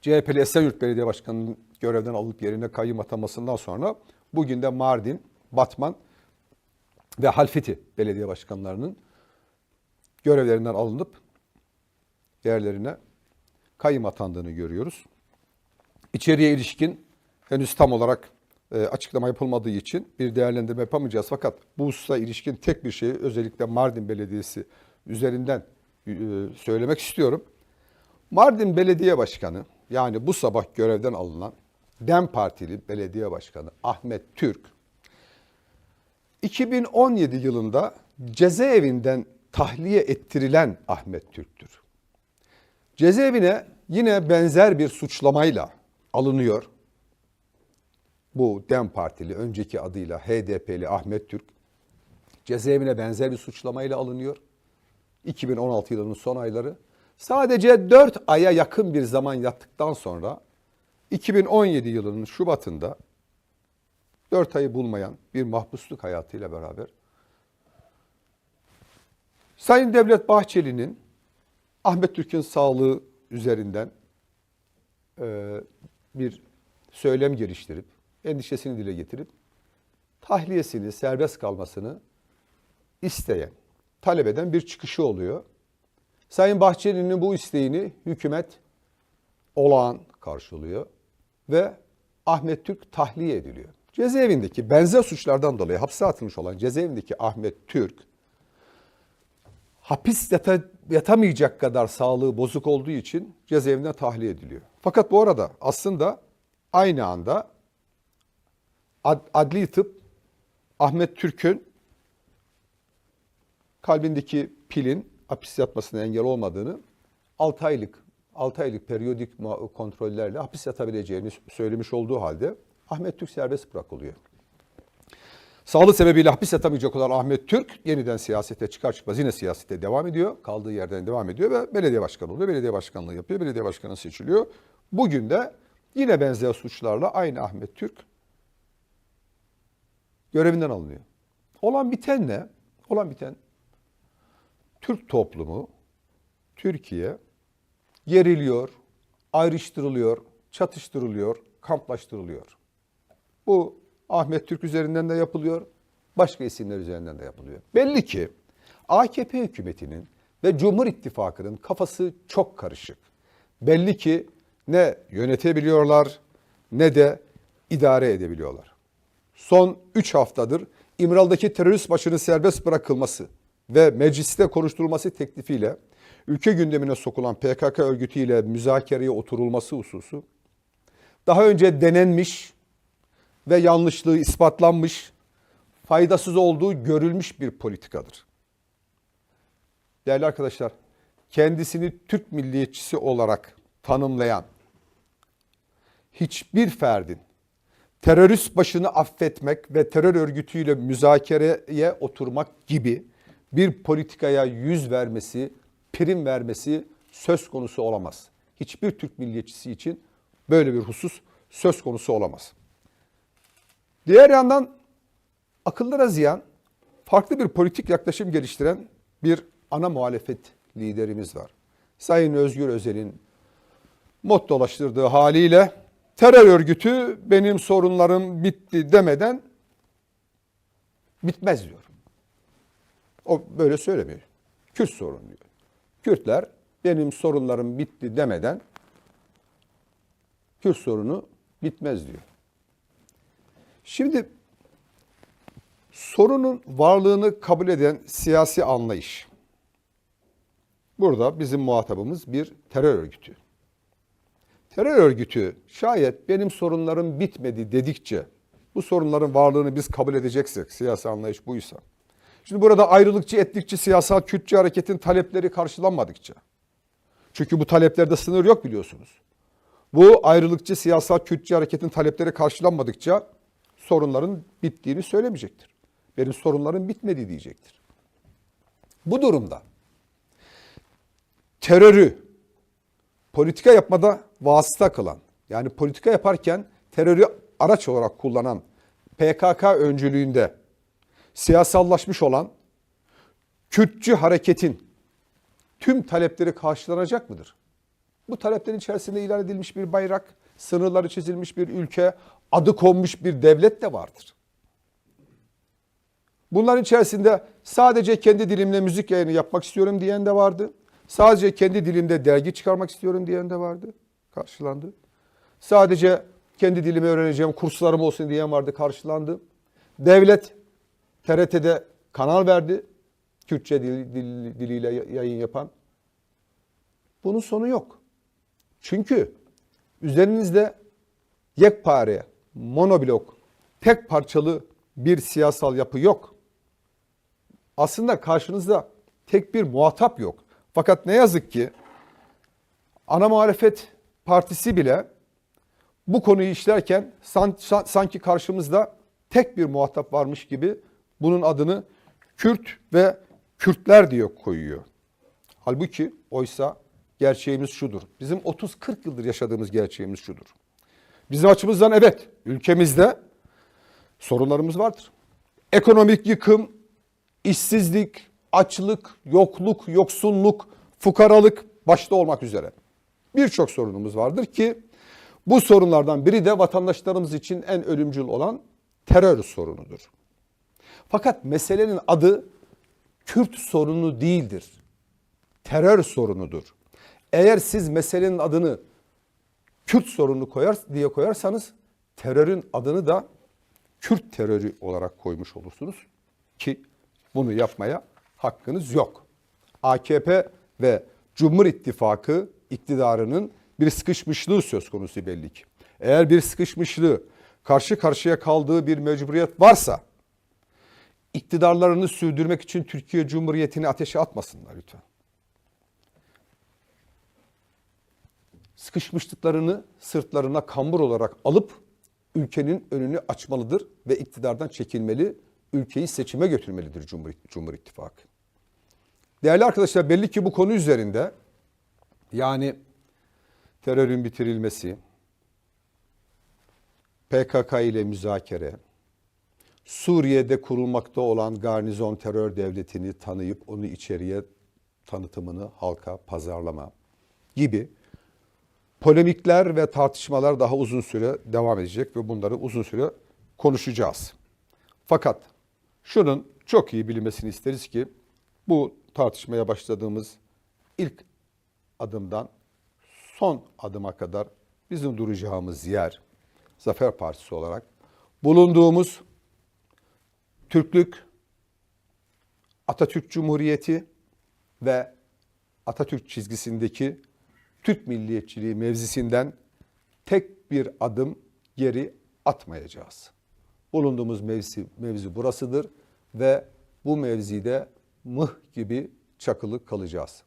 CHP'li Esenyurt Belediye Başkanı'nın görevden alıp yerine kayyum atamasından sonra bugün de Mardin, Batman ve Halfeti belediye başkanlarının görevlerinden alınıp yerlerine kayyum atandığını görüyoruz. İçeriye ilişkin henüz tam olarak e, açıklama yapılmadığı için bir değerlendirme yapamayacağız. Fakat bu hususa ilişkin tek bir şeyi özellikle Mardin Belediyesi üzerinden e, söylemek istiyorum. Mardin Belediye Başkanı yani bu sabah görevden alınan DEM Partili Belediye Başkanı Ahmet Türk 2017 yılında cezaevinden tahliye ettirilen Ahmet Türk'tür. Cezaevine yine benzer bir suçlamayla alınıyor. Bu DEM Partili önceki adıyla HDP'li Ahmet Türk cezaevine benzer bir suçlamayla alınıyor. 2016 yılının son ayları. Sadece 4 aya yakın bir zaman yattıktan sonra 2017 yılının Şubat'ında 4 ayı bulmayan bir mahpusluk hayatıyla beraber Sayın Devlet Bahçeli'nin Ahmet Türk'ün sağlığı üzerinden e, bir söylem geliştirip, endişesini dile getirip, tahliyesini, serbest kalmasını isteyen, talep eden bir çıkışı oluyor. Sayın Bahçeli'nin bu isteğini hükümet olağan karşılıyor ve Ahmet Türk tahliye ediliyor. Cezaevindeki benzer suçlardan dolayı hapse atılmış olan cezaevindeki Ahmet Türk hapis yata, yatamayacak kadar sağlığı bozuk olduğu için cezaevinden tahliye ediliyor. Fakat bu arada aslında aynı anda ad, adli tıp Ahmet Türk'ün kalbindeki pilin hapis yatmasına engel olmadığını 6 aylık 6 aylık periyodik kontrollerle hapis yatabileceğini söylemiş olduğu halde Ahmet Türk serbest bırakılıyor. Sağlık sebebiyle hapis yatamayacak olan Ahmet Türk yeniden siyasete çıkar çıkmaz yine siyasete devam ediyor. Kaldığı yerden devam ediyor ve belediye başkanı oluyor. Belediye başkanlığı yapıyor. Belediye başkanı seçiliyor. Bugün de yine benzer suçlarla aynı Ahmet Türk görevinden alınıyor. Olan biten ne? Olan biten Türk toplumu, Türkiye geriliyor, ayrıştırılıyor, çatıştırılıyor, kamplaştırılıyor. Bu Ahmet Türk üzerinden de yapılıyor, başka isimler üzerinden de yapılıyor. Belli ki AKP hükümetinin ve Cumhur İttifakı'nın kafası çok karışık. Belli ki ne yönetebiliyorlar ne de idare edebiliyorlar. Son 3 haftadır İmralı'daki terörist başının serbest bırakılması ve mecliste konuşturulması teklifiyle ülke gündemine sokulan PKK örgütüyle müzakereye oturulması hususu daha önce denenmiş ve yanlışlığı ispatlanmış, faydasız olduğu görülmüş bir politikadır. Değerli arkadaşlar, kendisini Türk milliyetçisi olarak tanımlayan hiçbir ferdin terörist başını affetmek ve terör örgütüyle müzakereye oturmak gibi bir politikaya yüz vermesi, prim vermesi söz konusu olamaz. Hiçbir Türk milliyetçisi için böyle bir husus söz konusu olamaz. Diğer yandan akıllara ziyan, farklı bir politik yaklaşım geliştiren bir ana muhalefet liderimiz var. Sayın Özgür Özel'in mottolaştırdığı haliyle terör örgütü benim sorunlarım bitti demeden bitmez diyor. O böyle söylemiyor. Kürt sorun diyor. Kürtler benim sorunlarım bitti demeden Kürt sorunu bitmez diyor. Şimdi sorunun varlığını kabul eden siyasi anlayış. Burada bizim muhatabımız bir terör örgütü. Terör örgütü şayet benim sorunlarım bitmedi dedikçe bu sorunların varlığını biz kabul edeceksek siyasi anlayış buysa. Şimdi burada ayrılıkçı, etnikçi, siyasal, Kürtçü hareketin talepleri karşılanmadıkça. Çünkü bu taleplerde sınır yok biliyorsunuz. Bu ayrılıkçı, siyasal, Kürtçü hareketin talepleri karşılanmadıkça sorunların bittiğini söylemeyecektir. Benim sorunlarım bitmedi diyecektir. Bu durumda terörü politika yapmada vasıta kılan, yani politika yaparken terörü araç olarak kullanan PKK öncülüğünde siyasallaşmış olan Kürtçü hareketin tüm talepleri karşılanacak mıdır? Bu taleplerin içerisinde ilan edilmiş bir bayrak, sınırları çizilmiş bir ülke, adı konmuş bir devlet de vardır. Bunların içerisinde sadece kendi dilimle müzik yayını yapmak istiyorum diyen de vardı. Sadece kendi dilimde dergi çıkarmak istiyorum diyen de vardı. Karşılandı. Sadece kendi dilimi öğreneceğim, kurslarım olsun diyen vardı, karşılandı. Devlet TRT'de kanal verdi. Kürtçe dil, dil- diliyle yayın yapan. Bunun sonu yok. Çünkü üzerinizde yekpare, monoblok, tek parçalı bir siyasal yapı yok. Aslında karşınızda tek bir muhatap yok. Fakat ne yazık ki ana muhalefet partisi bile bu konuyu işlerken san- san- sanki karşımızda tek bir muhatap varmış gibi bunun adını Kürt ve Kürtler diye koyuyor. Halbuki oysa gerçeğimiz şudur. Bizim 30-40 yıldır yaşadığımız gerçeğimiz şudur. Bizim açımızdan evet ülkemizde sorunlarımız vardır. Ekonomik yıkım, işsizlik, açlık, yokluk, yoksulluk, fukaralık başta olmak üzere birçok sorunumuz vardır ki bu sorunlardan biri de vatandaşlarımız için en ölümcül olan terör sorunudur. Fakat meselenin adı Kürt sorunu değildir. Terör sorunudur. Eğer siz meselenin adını Kürt sorunu koyar diye koyarsanız terörün adını da Kürt terörü olarak koymuş olursunuz ki bunu yapmaya hakkınız yok. AKP ve Cumhur İttifakı iktidarının bir sıkışmışlığı söz konusu belli ki. Eğer bir sıkışmışlığı karşı karşıya kaldığı bir mecburiyet varsa iktidarlarını sürdürmek için Türkiye Cumhuriyeti'ni ateşe atmasınlar lütfen. Sıkışmışlıklarını sırtlarına kambur olarak alıp ülkenin önünü açmalıdır ve iktidardan çekilmeli, ülkeyi seçime götürmelidir Cumhur, Cumhur İttifakı. Değerli arkadaşlar belli ki bu konu üzerinde yani terörün bitirilmesi, PKK ile müzakere, Suriye'de kurulmakta olan garnizon terör devletini tanıyıp onu içeriye tanıtımını halka pazarlama gibi polemikler ve tartışmalar daha uzun süre devam edecek ve bunları uzun süre konuşacağız. Fakat şunun çok iyi bilinmesini isteriz ki bu tartışmaya başladığımız ilk adımdan son adıma kadar bizim duracağımız yer Zafer Partisi olarak bulunduğumuz Türklük, Atatürk Cumhuriyeti ve Atatürk çizgisindeki Türk milliyetçiliği mevzisinden tek bir adım geri atmayacağız. Bulunduğumuz mevzi, mevzi burasıdır ve bu mevzide mıh gibi çakılı kalacağız.